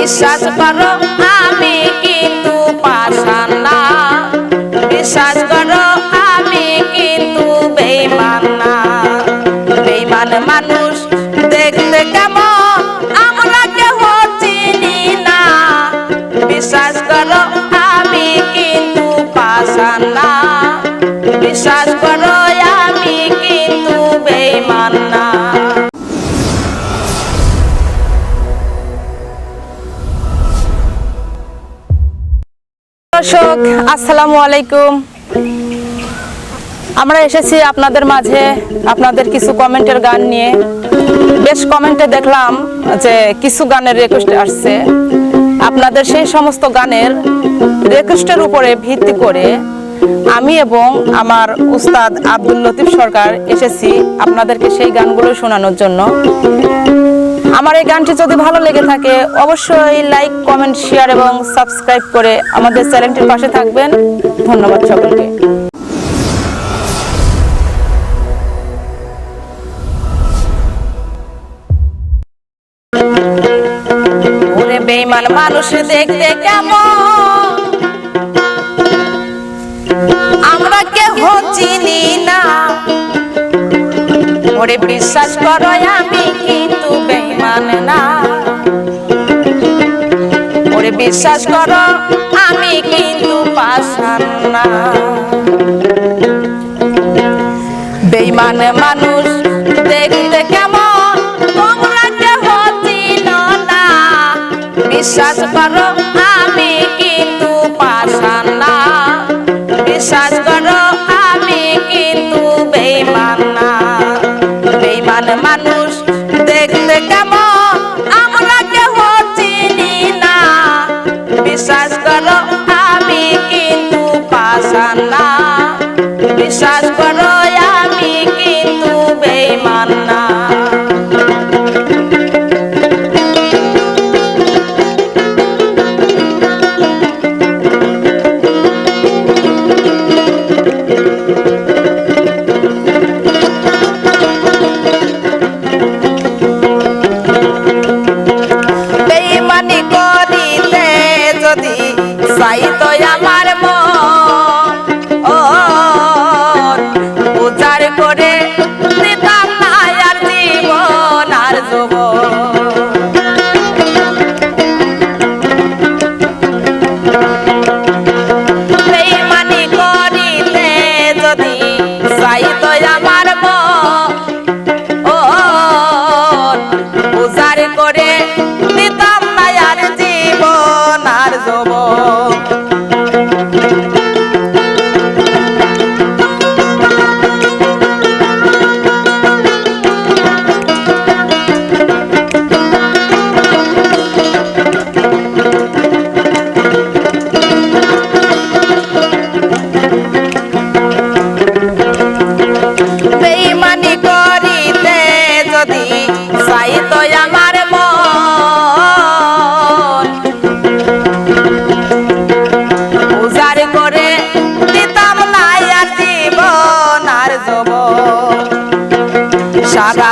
বিশ্বাস করো, আমি কিন্তু পাশান না। বিশ্বাস করো, আমি কিন্তু বেইমান না। বেইমান মানুষ দেখতে কেমন, আমরা কেউ চিনি না। বিশ্বাস করো, আমি কিন্তু পাশান না। বিশ্বাস করো, আমি কিন্তু বেইমান না। দর্শক, আসসালামু আলাইকুম। আমরা এসেছি আপনাদের মাঝে আপনাদের কিছু কমেন্টের গান নিয়ে। বেশ কমেন্টে দেখলাম যে কিছু গানের রিকোয়েস্ট আসছে। আপনাদের সেই সমস্ত গানের রিকোয়েস্টের উপরে ভিত্তি করে আমি এবং আমার উস্তাদ আব্দুল লতিফ সরকার এসেছি আপনাদেরকে সেই গানগুলো শোনানোর জন্য। আমার এই গানটি যদি ভালো লেগে থাকে, অবশ্যই লাইক কমেন্ট শেয়ার এবং সাবস্ক্রাইব করে আমাদের চ্যানেলটির পাশে থাকবেন। ধন্যবাদ সকলকে। বেইমান মানুষ দেখতে কেমন? আমরা কেহ চিনি না। ওরে বিশ্বাস করো আমি কিন্তু বেইমান না। ওরে বিশ্বাস করো আমি কিন্তু পাশান না। বেইমান মানুষ দেখতে কেমন, তোমরা কেহ চিনো না। বিশ্বাস করো আমি কিন্তু বেইমান মানুষ সারা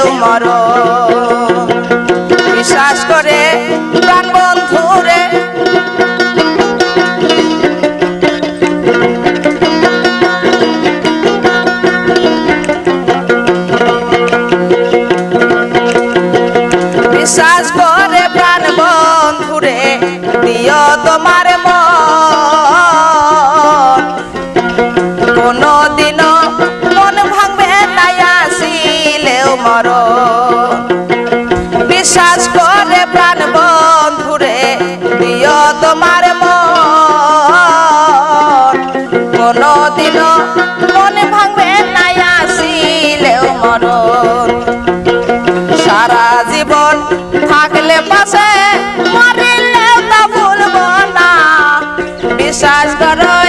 আসিলেও মর। বিশ্বাস করে প্রাণ বন্ধুরে বিশ্বাস করে প্রাণ বন্ধুরে দিও তোমার মন। কোনো কোনো দিনও মন নাই সারা জীবন থাকলে না। বিশ্বাস করো